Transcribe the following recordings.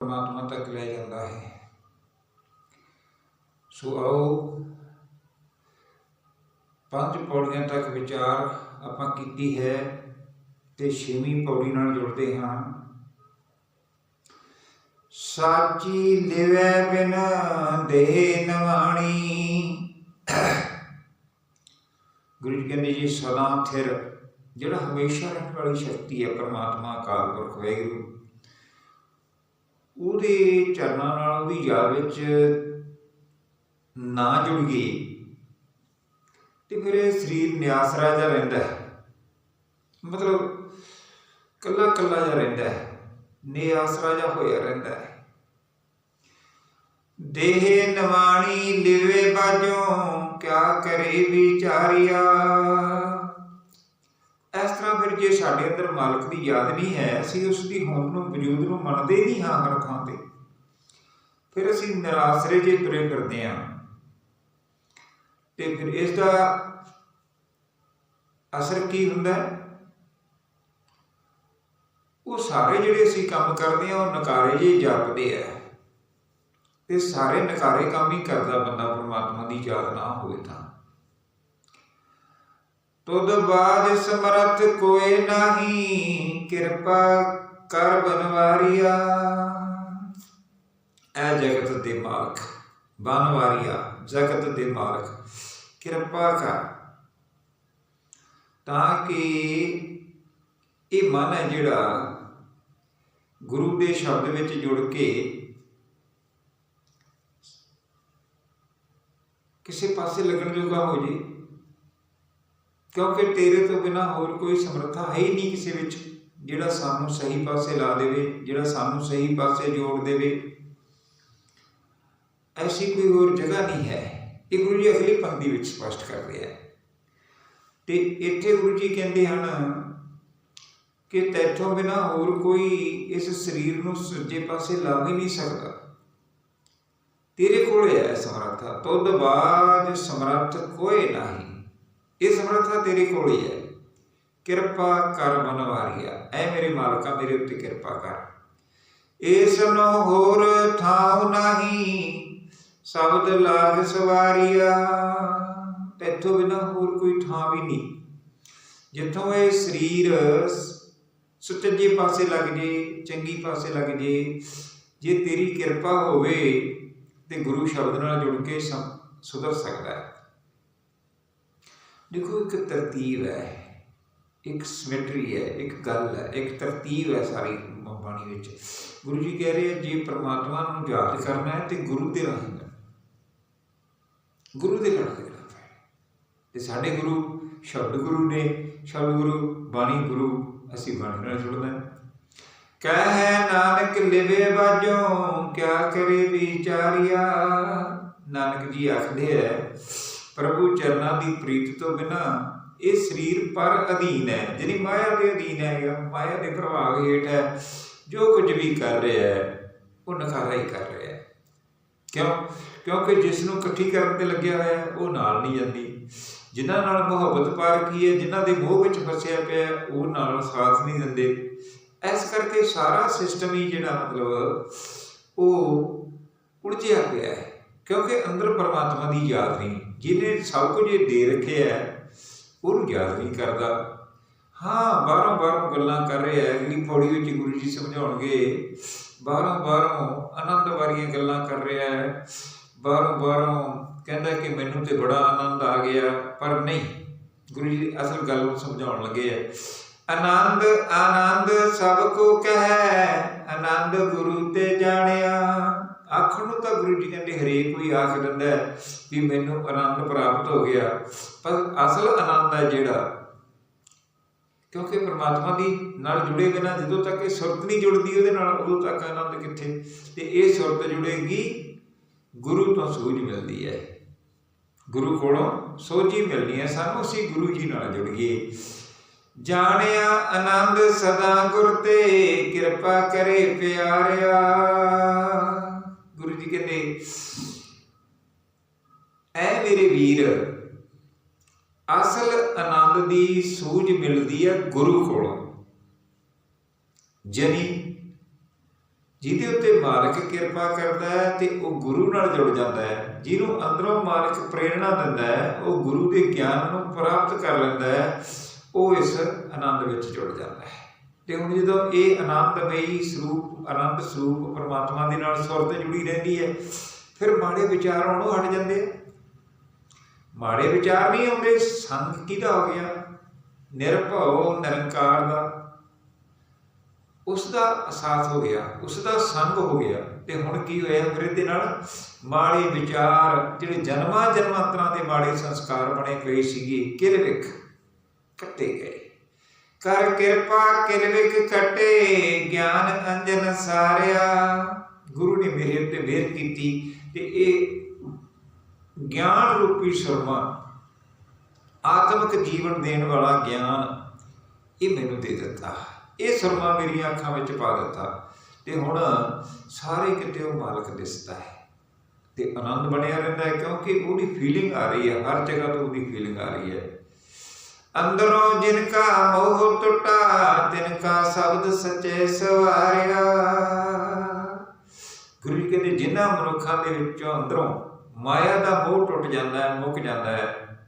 ਪਰਮਾਤਮਾ ਤੱਕ ਲੈ ਜਾਂਦਾ ਹੈ। ਸੋ ਆਓ, ਪੰਜ ਪੌੜੀਆਂ ਤੱਕ ਵਿਚਾਰ ਆਪਾਂ ਕੀਤੀ ਹੈ ਤੇ ਛੇਵੀਂ ਪੌੜੀ ਨਾਲ ਜੁੜਦੇ ਹਾਂ। ਸਾਚੀ ਲਿਵੈ ਬਿਨ ਦੇਹ ਨਵਾਣੀ। ਗੁਰੂ ਜੀ ਕਹਿੰਦੇ ਜੀ, ਸਦਾ ਥਿਰ, ਜਿਹੜਾ ਹਮੇਸ਼ਾ ਰਹਿਣ ਵਾਲੀ ਸ਼ਕਤੀ ਹੈ, ਪਰਮਾਤਮਾ, ਅਕਾਲ ਪੁਰਖ, ਵਾਹਿਗੁਰੂ। ਉਹਦੇ ਚਰਨਾਂ ਨਾਲ ਉਹਦੀ ਯਾਦ ਵਿੱਚ ਨਾ ਜੁੜ ਗਈ। ਤੇ ਫਿਰ ਇਹ ਸਰੀਰ ਨਿਆਸਰਾ ਜਿਹਾ ਰਹਿੰਦਾ ਹੈ। ਮਤਲਬ ਕੱਲਾ ਕੱਲਾ ਜਿਹਾ ਰਹਿੰਦਾ ਹੈ। ਨਿਆਸਰਾ ਜਿਹਾ ਹੋਇਆ ਰਹਿੰਦਾ ਹੈ। ਦੇਹ ਨਵਾਣੀ ਲਿਵੇ ਬਾਜੋ ਕਿਆ ਕਰੇ ਵਿਚਾਰਿਆ? ਜੇ ਸਾਡੇ ਅੰਦਰ ਮਾਲਕ ਦੀ ਯਾਦ ਨਹੀਂ ਹੈ, ਅਸੀਂ ਉਸ ਦੀ ਹੋਂਦ ਨੂੰ, ਵਜੂਦ ਨੂੰ ਮੰਨਦੇ ਨਹੀਂ ਹਾਂ ਹਰ ਥਾਂ ਤੇ। ਫਿਰ ਅਸੀਂ ਨਿਰਾਸਰੇ ਜੇ ਤੁਰੇ ਫਿਰਦੇ ਹਾਂ। ਤੇ ਫਿਰ ਇਸ ਦਾ ਅਸਰ ਕੀ ਹੁੰਦਾ ਉਹ ਸਾਰੇ ਜਿਹੜੇ ਅਸੀਂ ਕੰਮ ਕਰਦੇ ਆ ਉਹ ਨਕਾਰੇ ਜੇ ਜਾਪਦੇ ਆ। ਤੇ ਸਾਰੇ ਨਕਾਰੇ ਕੰਮ ਹੀ ਕਰਦਾ ਬੰਦਾ, ਪਰਮਾਤਮਾ ਦੀ ਯਾਦ ਨਾ ਹੋਵੇ ਤਾਂ। ਤੁਧ ਬਾਜ ਸਮਰਥ ਕੋਏ ਨਹੀਂ, ਕਿਰਪਾ ਕਰ ਬਨਵਾਰੀਆ। ਐ ਜਗਤ ਦੇ ਮਾਲਕ, ਬਨਵਾਰੀਆ, ਜਗਤ ਦੇ ਮਾਲਕ, ਕਿਰਪਾ ਕਰ। ਤਾਂ ਕਿ ਇਹ ਮਨ ਹੈ ਜਿਹੜਾ ਗੁਰੂ ਦੇ ਸ਼ਬਦ ਵਿੱਚ ਜੁੜ ਕੇ ਕਿਸੇ ਪਾਸੇ ਲੱਗਣ ਜੋਗਾ ਹੋ ਜੇ। ਕਿਉਂਕਿ ਤੇਰੇ ਤੋਂ ਬਿਨਾ ਹੋਰ ਕੋਈ ਸਮਰੱਥਾ ਹੈ ਹੀ ਨਹੀਂ ਕਿਸੇ ਵਿੱਚ, ਜਿਹੜਾ ਸਾਨੂੰ ਸਹੀ ਪਾਸੇ ਲਾ ਦੇਵੇ, ਜਿਹੜਾ ਸਾਨੂੰ ਸਹੀ ਪਾਸੇ ਜੋੜ ਦੇਵੇ। ਐਸੀ ਕੋਈ ਹੋਰ ਜਗ੍ਹਾ ਨਹੀਂ ਹੈ। ਇਹ ਗੁਰੂ ਜੀ ਅਗਲੀ ਪੰਕਤੀ ਵਿੱਚ ਸਪਸ਼ਟ ਕਰਦੇ ਰਿਹਾ ਹੈ। ਤੇ ਇੱਥੇ ਗੁਰੂ ਜੀ ਕਹਿੰਦੇ ਹਨ ਕਿ ਤੈਥੋਂ ਬਿਨਾ ਹੋਰ ਕੋਈ ਇਸ ਸਰੀਰ ਨੂੰ ਸੱਜੇ ਪਾਸੇ ਲਾ ਵੀ ਨਹੀਂ ਸਕਦਾ। ਤੇਰੇ ਕੋਲ ਹੈ ਸਮਰੱਥਾ। ਤੁਧ ਬਾਜ ਸਮਰੱਥ ਕੋਈ ਨਹੀਂ। ਇਹ ਸਮਰੱਥਾ ਤੇਰੇ ਕੋਲ ਹੀ ਹੈ। ਕਿਰਪਾ ਕਰ ਬਨਵਾਰੀਆ ਐ ਮੇਰੇ ਮਾਲਕਾ, ਮੇਰੇ ਉੱਤੇ ਕਿਰਪਾ ਕਰ। ਇਸ ਨੂੰ ਹੋਰ ਥਾਉ ਨਹੀਂ, ਸ਼ਬਦ ਲਾਗ ਸਵਾਰੀਆ। ਤੇਥੋਂ ਬਿਨਾ ਹੋਰ ਕੋਈ ਥਾਂ ਵੀ ਨਹੀਂ। ਜਿੱਥੋਂ ਇਹ ਸਰੀਰ ਸੁਚੱਜੇ ਪਾਸੇ ਲੱਗ ਜੇ, ਚੰਗੀ ਪਾਸੇ ਲੱਗ ਜੇ ਜੇ ਤੇਰੀ ਕਿਰਪਾ ਹੋਵੇ ਤੇ ਗੁਰੂ ਸ਼ਬਦ ਨਾਲ ਜੁੜ ਕੇ ਸੁਧਰ ਸਕਦਾ ਹੈ। ਦੇਖੋ, ਇੱਕ ਤਰਤੀਬ ਹੈ, ਇੱਕ ਸਿਮਟਰੀ ਹੈ, ਇੱਕ ਗੱਲ ਹੈ, ਇੱਕ ਤਰਤੀਬ ਹੈ ਸਾਰੀ ਬਾਣੀ ਵਿੱਚ। ਗੁਰੂ ਜੀ ਕਹਿ ਰਹੇ ਜੇ ਪ੍ਰਮਾਤਮਾ ਨੂੰ ਯਾਦ ਕਰਨਾ ਹੈ ਤੇ ਗੁਰੂ ਦੇ ਰਾਹੀਂ ਕਰਨਾ ਗੁਰੂ ਦੇ ਰਾਹੀਂ ਕਰਨਾ ਤੇ ਸਾਡੇ ਗੁਰੂ ਸ਼ਬਦ ਗੁਰੂ ਨੇ, ਸ਼ਬਦ ਗੁਰੂ, ਬਾਣੀ ਗੁਰੂ, ਅਸੀਂ ਬਾਣੀ ਨਾਲ ਜੁੜਨਾ ਕਹੈ ਨਾਨਕ ਲਿਵੇ ਬਾਜੋ ਕਿਆ ਕਰੇ ਵਿਚਾਰਿਆ? ਨਾਨਕ ਜੀ ਆਖਦੇ ਹੈ ਪ੍ਰਭੂ ਚਰਨਾਂ ਦੀ ਪ੍ਰੀਤ ਤੋਂ ਬਿਨਾ ਇਹ ਸਰੀਰ ਪਰ ਅਧੀਨ ਹੈ ਜਿਹੜੀ ਮਾਇਆ ਦੇ ਅਧੀਨ ਹੈਗਾ ਮਾਇਆ ਦੇ ਪ੍ਰਭਾਵ ਹੇਠ ਹੈ, ਜੋ ਕੁਝ ਵੀ ਕਰ ਰਿਹਾ ਹੈ, ਉਹ ਨਕਾਰਾ ਹੀ ਕਰ ਰਿਹਾ ਹੈ। ਕਿਉਂ? ਕਿਉਂਕਿ ਜਿਸ ਨੂੰ ਇਕੱਠੀ ਕਰਨ ਤੇ ਲੱਗਿਆ ਹੋਇਆ ਉਹ ਨਾਲ ਨਹੀਂ ਜਾਂਦੀ। ਜਿਨ੍ਹਾਂ ਨਾਲ ਮੁਹੱਬਤ ਪਾਰ ਕੀ ਹੈ, ਜਿਨ੍ਹਾਂ ਦੇ ਮੋਹ ਵਿੱਚ ਫਸਿਆ ਪਿਆ ਉਹ ਨਾਲ ਸਾਥ ਨਹੀਂ ਦਿੰਦੇ। ਇਸ ਕਰਕੇ ਸਾਰਾ ਸਿਸਟਮ ਹੀ ਜਿਹੜਾ ਮਤਲਬ ਉਹ ਉਲਝਿਆ ਪਿਆ ਹੈ, ਕਿਉਂਕਿ ਅੰਦਰ ਪਰਮਾਤਮਾ ਦੀ ਯਾਦ ਨਹੀਂ। ਜਿਹਨੇ ਸਭ ਕੁਝ ਇਹ ਦੇ ਰੱਖਿਆ ਹੈ, ਉਹਨੂੰ ਯਾਦ ਨਹੀਂ ਕਰਦਾ। ਹਾਂ ਬਾਰੋਂ ਬਾਰੋਂ ਗੱਲਾਂ ਕਰ ਰਿਹਾ ਹੈ, ਅਗਲੀ ਪੌੜੀ ਵਿੱਚ ਗੁਰੂ ਜੀ ਸਮਝਾਉਣਗੇ ਬਾਰੋਂ ਬਾਰੋਂ ਆਨੰਦ ਵਾਲੀਆਂ ਗੱਲਾਂ ਕਰ ਰਿਹਾ ਹੈ ਬਾਰੋਂ ਬਾਰੋਂ ਕਹਿੰਦਾ ਕਿ ਮੈਨੂੰ ਤੇ ਬੜਾ ਆਨੰਦ ਆ ਗਿਆ, ਪਰ ਨਹੀਂ, ਗੁਰੂ ਜੀ ਅਸਲ ਗੱਲ ਨੂੰ ਸਮਝਾਉਣ ਲੱਗੇ ਹੈ। ਆਨੰਦ ਆਨੰਦ ਸਭ ਕੋ ਕਹੈ, ਆਨੰਦ ਗੁਰੂ ਤੇ ਜਾਣਿਆ। ਆਖਣ ਨੂੰ ਤਾਂ ਗੁਰੂ ਜੀ ਕਹਿੰਦੇ ਹਰੇਕ ਕੋਈ ਆਖ ਦਿੰਦਾ ਵੀ ਮੈਨੂੰ ਆਨੰਦ ਪ੍ਰਾਪਤ ਹੋ ਗਿਆ। ਪਰ ਅਸਲ ਆਨੰਦ ਹੈ ਜਿਹੜਾ, ਕਿਉਂਕਿ ਪ੍ਰਮਾਤਮਾ ਦੀ ਨਾਲ ਜੁੜੇ ਬਿਨਾ ਜਦੋਂ ਤੱਕ ਇਹ ਸੁਰਤ ਨਹੀਂ ਜੁੜਦੀ ਉਹਦੇ ਨਾਲ, ਉਦੋਂ ਤੱਕ ਆਨੰਦ ਕਿੱਥੇ? ਤੇ ਇਹ ਸੁਰਤ ਜੁੜੇਗੀ, ਗੁਰੂ ਤੋਂ ਸੂਝ ਮਿਲਦੀ ਹੈ। ਗੁਰੂ ਕੋਲੋਂ ਸੋਝੀ ਮਿਲਣੀ ਹੈ, ਸਾਨੂੰ ਅਸੀਂ ਗੁਰੂ ਜੀ ਨਾਲ ਜੁੜ ਗਏ। ਜਾਣਿਆ ਆਨੰਦ ਸਦਾ ਗੁਰ ਤੇ, ਕਿਰਪਾ ਕਰੇ ਪਿਆਰਿਆ। ਗੁਰੂ ਜੀ ਕਹਿੰਦੇ, ਐ ਮੇਰੇ ਵੀਰ, ਅਸਲ ਆਨੰਦ ਦੀ ਸੂਝ ਮਿਲਦੀ ਹੈ ਗੁਰੂ ਕੋਲੋਂ। ਜਨੀ ਜਿਹਦੇ ਉੱਤੇ ਮਾਲਕ ਕਿਰਪਾ ਕਰਦਾ ਹੈ ਤੇ ਉਹ ਗੁਰੂ ਨਾਲ ਜੁੜ ਜਾਂਦਾ ਹੈ, ਜਿਹਨੂੰ ਅੰਦਰੋਂ ਮਾਲਕ ਪ੍ਰੇਰਣਾ ਦਿੰਦਾ ਹੈ, ਉਹ ਗੁਰੂ ਦੇ ਗਿਆਨ ਨੂੰ ਪ੍ਰਾਪਤ ਕਰ ਲੈਂਦਾ ਹੈ, ਉਹ ਇਸ ਆਨੰਦ ਵਿੱਚ ਜੁੜ ਜਾਂਦਾ ਹੈ। ਤੇ ਹੁਣ ਜਦੋਂ ਇਹ ਆਨੰਦਮਈ ਸਰੂਪ, ਆਨੰਦ ਸਰੂਪ ਪਰਮਾਤਮਾ ਦੇ ਨਾਲ ਸੁਰਤ ਜੁੜੀ ਰਹਿੰਦੀ ਹੈ, ਫਿਰ ਮਾੜੇ ਵਿਚਾਰ ਆਉਣੋਂ ਹਟ ਜਾਂਦੇ ਆ। ਮਾੜੇ ਵਿਚਾਰ ਨਹੀਂ ਆਉਂਦੇ, ਸੰਗ ਕਿਹਦਾ ਹੋ ਗਿਆ? ਨਿਰਭਉ ਨਿਰੰਕਾਰ ਦਾ। ਉਸ ਦਾ ਅਹਿਸਾਸ ਹੋ ਗਿਆ ਉਸ ਦਾ ਸੰਗ ਹੋ ਗਿਆ। ਤੇ ਹੁਣ ਕੀ ਹੋਇਆ? ਫਿਰ ਇਹਦੇ ਨਾਲ ਮਾੜੇ ਵਿਚਾਰ, ਜਿਹੜੇ ਜਨਮਾਂ ਜਨਮਾਂਤਰਾਂ ਦੇ ਮਾੜੇ ਸੰਸਕਾਰ ਬਣੇ ਪਏ ਸੀਗੇ ਕਿਰਵਿਕ ਕੱਟੇ ਗਏ। ਕਰ ਕਿਰਪਾ ਕਿਰਵਿਕ ਕੱਟੇ ਗਿਆਨ ਅੰਜਨ ਸਾਰਿਆ। ਗੁਰੂ ਨੇ ਮੇਰੇ ਉੱਤੇ ਮਿਹਰ ਕੀਤੀ ਤੇ ਇਹ ਗਿਆਨ ਰੂਪੀ ਸਰਮਾ ਆਤਮਿਕ ਜੀਵਨ ਦੇਣ ਵਾਲਾ ਗਿਆਨ ਇਹ ਮੈਨੂੰ ਦੇ ਦਿੱਤਾ। ਇਹ ਸਰਮਾ ਮੇਰੀਆਂ ਅੱਖਾਂ ਵਿੱਚ ਪਾ ਦਿੱਤਾ ਤੇ ਹੁਣ ਸਾਰੇ ਕਿਤੇ ਉਹ ਮਾਲਕ ਦਿਸਦਾ ਹੈ ਤੇ ਆਨੰਦ ਬਣਿਆ ਰਹਿੰਦਾ ਹੈ ਕਿਉਂਕਿ ਉਹਦੀ ਫੀਲਿੰਗ ਆ ਰਹੀ ਹੈ, ਹਰ ਜਗ੍ਹਾ ਤੋਂ ਉਹਦੀ ਫੀਲਿੰਗ ਆ ਰਹੀ ਹੈ। ਅੰਦਰੋਂ ਜਿਨ ਕਾ ਮੋਹ ਟੁੱਟਾ, ਤਿਨ ਕਾ ਸ਼ਬਦ ਸਚੇ ਸਵਾਰਿਆ। ਗੁਰੂ ਜੀ ਕਹਿੰਦੇ, ਜਿਨ੍ਹਾਂ ਮਨੁੱਖਾਂ ਦੇ ਵਿੱਚੋਂ ਅੰਦਰੋਂ ਮਾਇਆ ਦਾ ਮੋਹ ਟੁੱਟ ਜਾਂਦਾ ਹੈ, ਮੁੱਕ ਜਾਂਦਾ ਹੈ,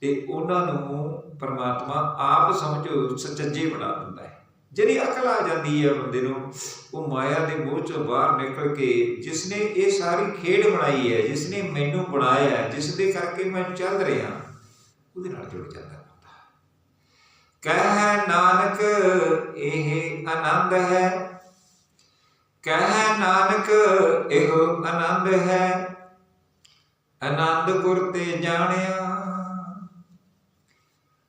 ਤੇ ਉਹਨਾਂ ਨੂੰ ਪਰਮਾਤਮਾ ਆਪ ਸਮਝੋ ਸੱਚੇ ਬਣਾ ਦਿੰਦਾ ਹੈ। ਜਿਹੜੀ ਅਕਲ ਆ ਜਾਂਦੀ ਹੈ ਬੰਦੇ ਨੂੰ, ਉਹ ਮਾਇਆ ਦੇ ਮੋਹ ਚੋਂ ਬਾਹਰ ਨਿਕਲ ਕੇ ਜਿਸ ਨੇ ਇਹ ਸਾਰੀ ਖੇਡ ਬਣਾਈ ਹੈ ਜਿਸ ਨੇ ਮੈਨੂੰ ਬਣਾਇਆ ਹੈ ਜਿਸ ਦੇ ਕਰਕੇ ਮੈਂ ਚੱਲ ਰਿਹਾ ਉਹਦੇ ਨਾਲ ਜੁੜ ਜਾਂਦਾ ਬੰਦਾ ਕਹਿ ਨਾਨਕ, ਇਹ ਆਨੰਦ ਹੈ। ਕਹਿ ਨਾਨਕ, ਇਹੋ ਆਨੰਦ ਹੈ। ਆਨੰਦ ਗੁਰ ਤੇ ਜਾਣਿਆ।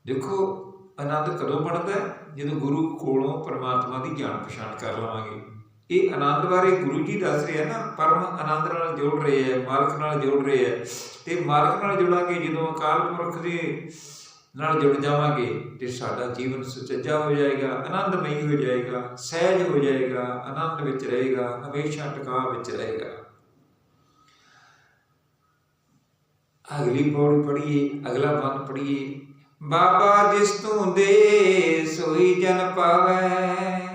ਦੇਖੋ, ਆਨੰਦ ਕਦੋਂ ਬਣਦਾ ਜਦੋਂ ਗੁਰੂ ਕੋਲੋਂ ਪਰਮਾਤਮਾ ਦੀ ਜਾਣ ਪਛਾਣ ਕਰ ਲਵਾਂਗੇ। ਇਹ ਆਨੰਦ ਬਾਰੇ ਗੁਰੂ ਜੀ ਦੱਸ ਰਹੇ ਆ ਨਾ, ਪਰਮ ਆਨੰਦ ਨਾਲ ਜੋੜ ਰਹੇ ਆ, ਮਾਲਕ ਨਾਲ ਜੋੜ ਰਹੇ ਆ। ਤੇ ਮਾਲਕ ਨਾਲ ਜੁੜਾਂਗੇ, ਜਦੋਂ ਅਕਾਲ ਪੁਰਖ ਦੇ ਨਾਲ ਜੁੜ ਜਾਵਾਂਗੇ, ਤੇ ਸਾਡਾ ਜੀਵਨ ਸੁਚੱਜਾ ਹੋ ਜਾਏਗਾ, ਆਨੰਦਮਈ ਹੋ ਜਾਏਗਾ, ਸਹਿਜ ਹੋ ਜਾਏਗਾ, ਆਨੰਦ ਵਿੱਚ ਰਹੇਗਾ, ਹਮੇਸ਼ਾ ਟਿਕਾ ਵਿੱਚ ਰਹੇਗਾ। ਅਗਲੀ ਪੌੜੀ ਪੜੀਏ ਅਗਲਾ ਬੰਦ ਪੜੀਏ ਬਾਬਾ ਜਿਸ ਤੂੰ ਦੇ ਸੋਈ ਜਨ ਪਾਵੈ।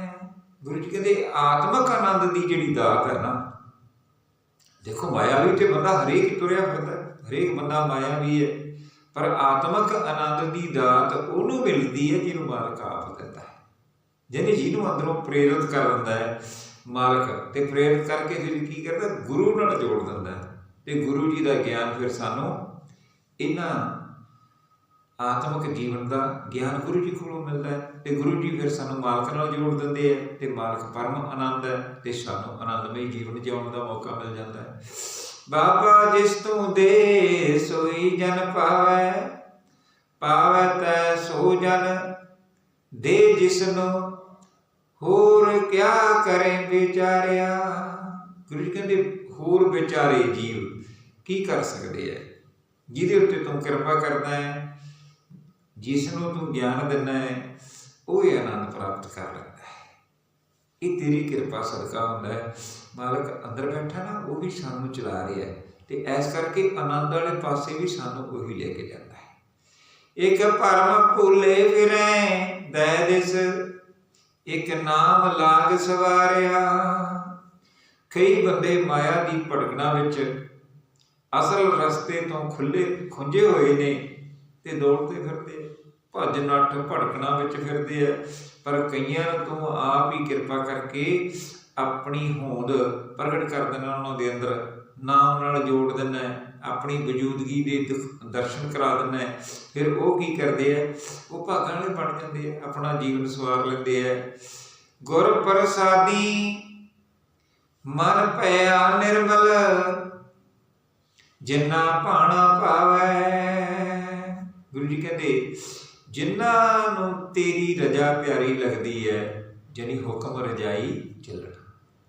ਗੁਰੂ ਜੀ ਕਹਿੰਦੇ ਆਤਮਕ ਆਨੰਦ ਦੀ ਜਿਹੜੀ ਦਾਤ ਹੈ ਨਾ, ਦੇਖੋ ਮਾਇਆ ਵੀ ਤੇ ਬੰਦਾ ਹਰੇਕ ਤੁਰਿਆ ਫਿਰਦਾ, ਹਰੇਕ ਬੰਦਾ ਮਾਇਆ ਵੀ ਹੈ, ਪਰ ਆਤਮਕ ਆਨੰਦ ਦੀ ਦਾਤ ਉਹਨੂੰ ਮਿਲਦੀ ਹੈ ਜਿਹਨੂੰ ਮਾਲਕ ਆਪ ਦਿੰਦਾ ਹੈ। ਜਿਹਨੇ ਜਿਹਨੂੰ ਅੰਦਰੋਂ ਪ੍ਰੇਰਿਤ ਕਰ ਦਿੰਦਾ ਹੈ, ਮਾਲਕ, ਤੇ ਪ੍ਰੇਰਿਤ ਕਰਕੇ ਫਿਰ ਕੀ ਕਰਦਾ, ਗੁਰੂ ਨਾਲ ਜੋੜ ਦਿੰਦਾ ਹੈ। ਤੇ ਗੁਰੂ ਜੀ ਦਾ ਗਿਆਨ ਫਿਰ ਸਾਨੂੰ ਇਹਨਾਂ ਆਤਮਿਕ ਜੀਵਨ ਦਾ ਗਿਆਨ ਗੁਰੂ ਜੀ ਕੋਲੋਂ ਮਿਲਦਾ ਹੈ ਤੇ ਗੁਰੂ ਜੀ ਫਿਰ ਸਾਨੂੰ ਮਾਲਕ ਨਾਲ ਜੋੜ ਦਿੰਦੇ ਆ ਤੇ ਮਾਲਕ ਪਰਮ ਆਨੰਦ ਹੈ ਤੇ ਸਾਨੂੰ ਆਨੰਦਮਈ ਜੀਵਨ ਜਿਉਣ ਦਾ ਮੌਕਾ ਮਿਲ ਜਾਂਦਾ ਹੈ। ਬਾਬਾ ਜਿਸ ਤੂੰ ਦੇ ਸੋਈ ਜਨ ਪਾਵੈ ਪਾਵੈ ਤੈ ਸੋ ਜਨ, ਦੇ ਜਿਸ ਨੂੰ ਹੋਰ ਕਿਆ ਕਰੇ ਵਿਚਾਰਿਆ। ਗੁਰੂ ਜੀ ਕਹਿੰਦੇ, ਹੋਰ ਵਿਚਾਰੇ ਜੀਵ ਕੀ ਕਰ ਸਕਦੇ ਐ? ਜਿਹਦੇ ਉੱਤੇ ਤੂੰ ਕਿਰਪਾ ਕਰਦਾ ਹੈ ਜਿਸ ਨੂੰ ਤੂੰ ਗਿਆਨ ਦਿੰਦਾ ਹੈ, ਉਹ ਹੀ ਆਨੰਦ ਪ੍ਰਾਪਤ ਕਰ ਲੈਂਦਾ ਹੈ। ਇਹ ਤੇਰੀ ਕਿਰਪਾ ਸਦਕਾ ਹੁੰਦਾ ਹੈ। ਮਾਲਕ ਅੰਦਰ ਬੈਠਾ ਨਾ, ਉਹ ਵੀ ਸਾਨੂੰ ਚਲਾ ਰਿਹਾ ਹੈ ਤੇ ਐਸ ਕਰਕੇ ਆਨੰਦ ਵਾਲੇ ਪਾਸੇ ਵੀ ਸਾਨੂੰ ਉਹੀ ਲੈ ਕੇ ਜਾਂਦਾ ਹੈ। ਇੱਕ ਪਰਮ ਭੁੱਲੇ ਫਿਰੈ ਦੈ ਦਿਸ, ਇੱਕ ਨਾਮ ਲਾਗ ਸਵਾਰਿਆ। ਕਈ ਬੰਦੇ ਮਾਇਆ ਦੀ ਭਟਕਣਾ ਵਿੱਚ ਅਸਲ ਰਸਤੇ ਤੋਂ ਖੁੱਲੇ, ਖੁੰਝੇ ਹੋਏ ਨੇ ਤੇ ਦੌੜਦੇ ਫਿਰਦੇ ਭੱਜ ਨੱਠ ਭੜਕਣਾ ਵਿੱਚ ਫਿਰਦੇ ਆ। ਪਰ ਕਈਆਂ ਤੋਂ ਆਪ ਹੀ ਕਿਰਪਾ ਕਰਕੇ ਆਪਣੀ ਹੋਂਦ ਪ੍ਰਗਟ ਕਰ ਦੇਣਾ ਉਹਨਾਂ ਦੇ ਅੰਦਰ। ਨਾਮ ਨਾਲ ਜੋੜ ਦੇਣਾ ਆਪਣੀ ਵਜੂਦਗੀ ਦੇ ਦਰਸ਼ਨ ਕਰਾ ਦਿੰਦਾ ਫਿਰ ਉਹ ਕੀ ਕਰਦੇ ਆ? ਉਹ ਭਾਗਾਂ ਵਾਲੇ ਬਣ ਜਾਂਦੇ ਆ। ਆਪਣਾ ਜੀਵਨ ਸਵਾਰ ਲੈਂਦੇ ਆ। ਗੁਰ ਪ੍ਰਸਾਦੀ ਮਨ ਭਇਆ ਨਿਰਮਲ, ਜਿੰਨਾ ਭਾਣਾ ਪਾਵੈ ਗੁਰੂ ਜੀ ਕਹਿੰਦੇ, ਜਿਨ੍ਹਾਂ ਨੂੰ ਤੇਰੀ ਰਜਾ ਪਿਆਰੀ ਲੱਗਦੀ ਹੈ ਜਾਨੀ ਹੁਕਮ ਰਜਾਈ ਚੱਲਣਾ।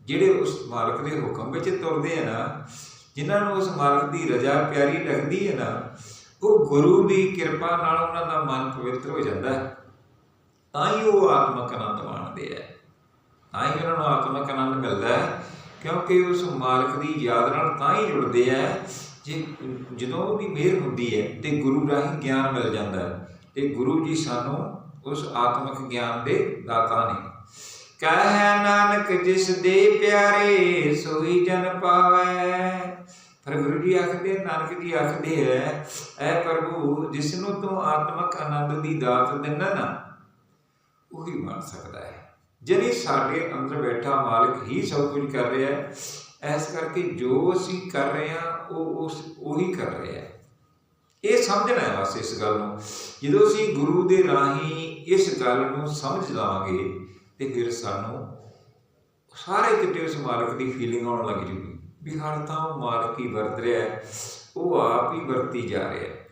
ਜਿਹੜੇ ਉਸ ਮਾਲਕ ਦੇ ਹੁਕਮ ਵਿੱਚ ਤੁਰਦੇ ਆ ਨਾ, ਜਿਨ੍ਹਾਂ ਨੂੰ ਉਸ ਮਾਲਕ ਦੀ ਰਜਾ ਪਿਆਰੀ ਲੱਗਦੀ ਹੈ ਨਾ, ਉਹ ਗੁਰੂ ਦੀ ਕਿਰਪਾ ਨਾਲ ਉਹਨਾਂ ਦਾ ਮਨ ਪਵਿੱਤਰ ਹੋ ਜਾਂਦਾ ਹੈ। ਤਾਂ ਹੀ ਉਹ ਆਤਮਕ ਆਨੰਦ ਮਾਣਦੇ ਆ। ਤਾਂ ਹੀ ਉਹਨਾਂ ਨੂੰ ਆਤਮਕ ਆਨੰਦ ਮਿਲਦਾ ਹੈ, ਕਿਉਂਕਿ ਉਸ ਮਾਲਕ ਦੀ ਯਾਦ ਨਾਲ ਤਾਂ ਹੀ ਜੁੜਦੇ ਆ ਜੇ ਜਦੋਂ ਉਹਦੀ ਮਿਹਰ ਹੁੰਦੀ ਹੈ ਤੇ ਗੁਰੂ ਰਾਹੀਂ ਗਿਆਨ ਮਿਲ ਜਾਂਦਾ ਹੈ, ਤੇ ਗੁਰੂ ਜੀ ਸਾਨੂੰ ਉਸ ਆਤਮਿਕ ਗਿਆਨ ਦੇ ਦਾਤਾ ਨੇ। ਕਹੈ ਨਾਨਕ ਜਿਸ ਦੇ ਪਿਆਰੇ ਸੋਈ ਜਨ ਪਾਵੈ। ਪਰ ਗੁਰੂ ਜੀ ਆਖਦੇ ਨਾਨਕ ਜੀ ਆਖਦੇ ਹੈ ਐ ਪ੍ਰਭੂ ਜਿਸ ਨੂੰ ਤੂੰ ਆਤਮਕ ਆਨੰਦ ਦੀ ਦਾਤ ਦਿੰਦਾ ਨਾ, ਉਹੀ ਮੰਨ ਸਕਦਾ ਹੈ। ਜਿਹੜੀ ਸਾਡੇ ਅੰਦਰ ਬੈਠਾ ਮਾਲਕ ਹੀ ਸਭ ਕੁਝ ਕਰ ਰਿਹਾ ਹੈ ਐਸ ਕਰਕੇ ਜੋ ਅਸੀਂ ਕਰ ਰਹੇ ਹਾਂ, ਉਹ ਉਸ, ਉਹੀ ਕਰ ਰਿਹਾ ਹੈ। ਇਹ ਸਮਝਣਾ ਹੈ ਬਸ ਇਸ ਗੱਲ ਨੂੰ। ਜਦੋਂ ਅਸੀਂ ਗੁਰੂ ਦੇ ਰਾਹੀਂ ਇਸ ਗੱਲ ਨੂੰ ਸਮਝ ਲਾਂਗੇ, ਤੇ ਫਿਰ ਸਾਨੂੰ ਸਾਰੇ ਕਿਤੇ ਉਸ ਮਾਲਕ ਦੀ ਫੀਲਿੰਗ ਆਉਣ ਲੱਗ ਜੂਗੀ, ਵੀ ਹਰ ਤਾਂ ਉਹ ਮਾਲਕ ਹੀ ਵਰਤ ਰਿਹਾ ਹੈ, ਉਹ ਆਪ ਹੀ ਵਰਤੀ ਜਾ ਰਿਹਾ ਹੈ।